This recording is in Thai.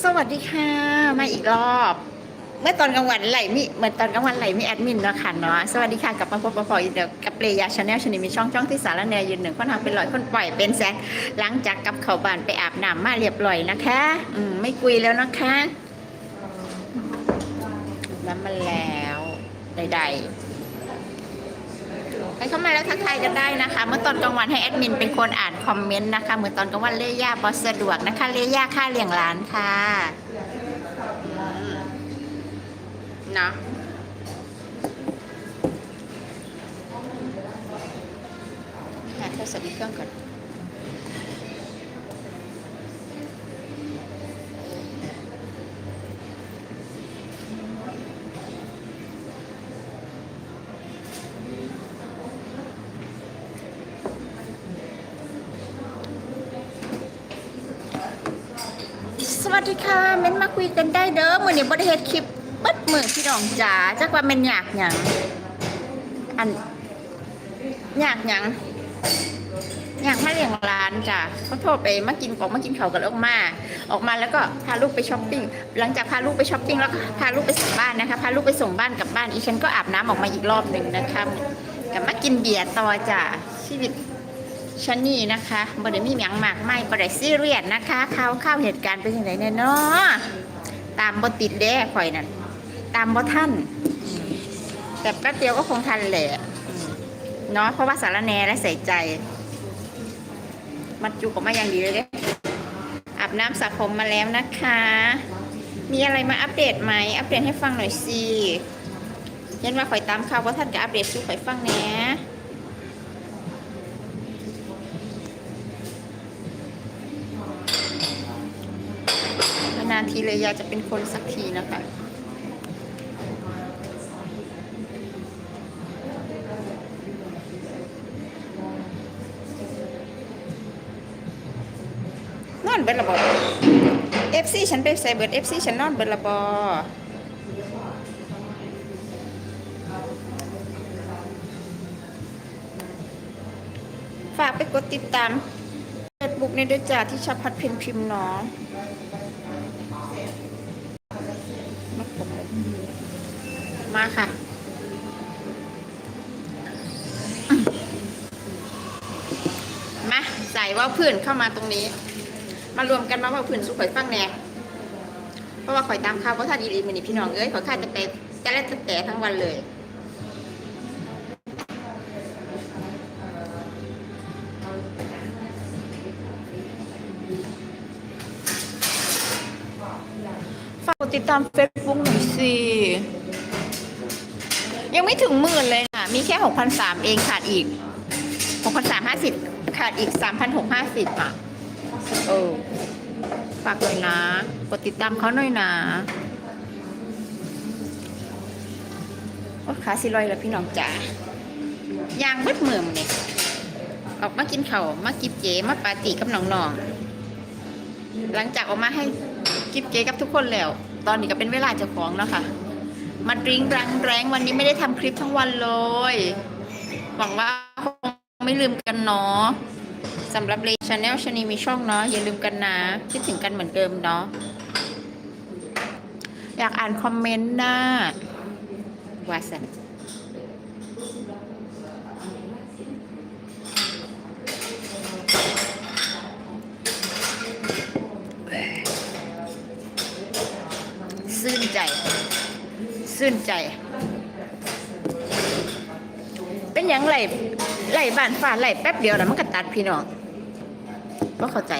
สวัสดีค่ะ มาอีกรอบ เมื่อตอนกลางวันไหลมีเหมือนตอนกลางวันไหลมีแอดมินเนาะค่ะเนาะสวัสดีค่ะกลับมาพบกับพออีกเดียวกับเรยาชาแนลชนิดมีช่องช่องที่สารแนยืนหนึ่งคนทางเป็นร้อยคนปล่อยเป็นแสนหลังจากกับเขาบานไปอาบน้ำมาเรียบร้อยนะคะอืมไม่กุยแล้วนะคะน้ำมันแล้วใดๆ ครเข้ามาแล้วทักทายกันได้นะคะ เมื่อตอนกลางวันให้แอดมินเป็นคนอ่านคอมเมนต์นะคะเมื่อตอนกลางวันเล่ย่าบอสะดวกนะคะ เล่ย่าค่าเลี้ยงร้านค่ะอืมเนาะหาโทรศัพท์อีกเครื่องก่อน สวัสดีค่ะเม้นมาคุยกันได้เด้อมือนี้บริเฮ็ดคลิปเบิดมือพี่น้องจ๋าจักว่าแม่นอยากหยังอันอยากหยังอยากมาเลี้ยงร้านจ้ะเขาโทรไปมากินของมากินเขากันออกมา ออกมาแล้วก็พาลูกไปช้อปปิ้งหลังจากพาลูกไปช้อปปิ้งแล้วก็พาลูกไปส่งบ้านนะคะพาลูกไปส่งบ้านกลับบ้านอีฉันก็อาบน้ำออกมาอีกรอบหนึ่งนะคะกลับมากินเบียร์ต่อจ้ะชีวิต ชันนี่นะคะบไดมีหยังมากไม่บไดซีเรียสนะคะข่าวข้าวเหตุการณ์เป็นยังไงเนี่ยเนาะตามบติดเด้ข่อยนั่นตามบท่านแต่แป๊บเดียวก็คงทันแหละเนาะเพราะว่าสารแนและใส่ใจ มัดจุกออกมาอย่างดีเลยเด้อาบน้ำสระผมมาแล้วนะคะ มีอะไรมาอัปเดตไหม อัปเดตให้ฟังหน่อยสิยันว่าข่อยตามข่าวว่าท่านจะอัปเดตสู่ข่อยฟังแหน่านๆทีเลยยายจะเป็นคนสักทีนะคะนอนเบิดละบอเอฟซีฉันไปใส่เบิดเอฟซีฉันนอนเบิดละบอฝากไปกดติดตาม เฟซบุ๊กในด้วยจ้าที่ชอบพัดเพนพิมพ์เนาะมาค่ะ มาใส่ว่าพื้นเข้ามาตรงนี้ มารวมกันมาว่าพื้นสุข่อยฟังแน่เพราะว่าข่อยตามข่าวเพราะท่านอีรีมันนี่พี่น้องเอ้ยข่อยข้าจะไปจะเล่นจะแต่ทั้งวันเลย ติดตามเฟซบุ๊กหน่อยสิ ยังไม่ถึงหมื่นเลยนะมีแค่หกพันสามเองขาดอีกหกพันสามห้าสิบขาดอีกสามพันหกห้าสิบอะ เออ ฝากเลยนะ กดติดตามเขาหน่อยนะโอ้ขาสิลอยแล้วพี่น้องจ๋ายางเบิดเมือมเนี่ยออกมากินเขามากิบเจมาปาร์ตี้กับน้องๆหลังจากออกมาให้กิบเจกับทุกคนแล้ว ตอนนี้ก็เป็นเวลาเจ้าของแล้วค่ะ มาดริงรังแรงวันนี้ไม่ได้ทำคลิปทั้งวันเลย หวังว่าคงไม่ลืมกันเนาะสำหรับเลชแนลชนีมีช่องเนาะอย่าลืมกันนะคิดถึงกันเหมือนเดิมเนาะอยากอ่านคอมเมนต์นะวาสัน ซื่นใจซื่นใจ เป็นอย่างไรไหลบานฝ่าไหลแป๊บเดียวแล้วมันก็ตัดพี่น้องว่าเข้าใจ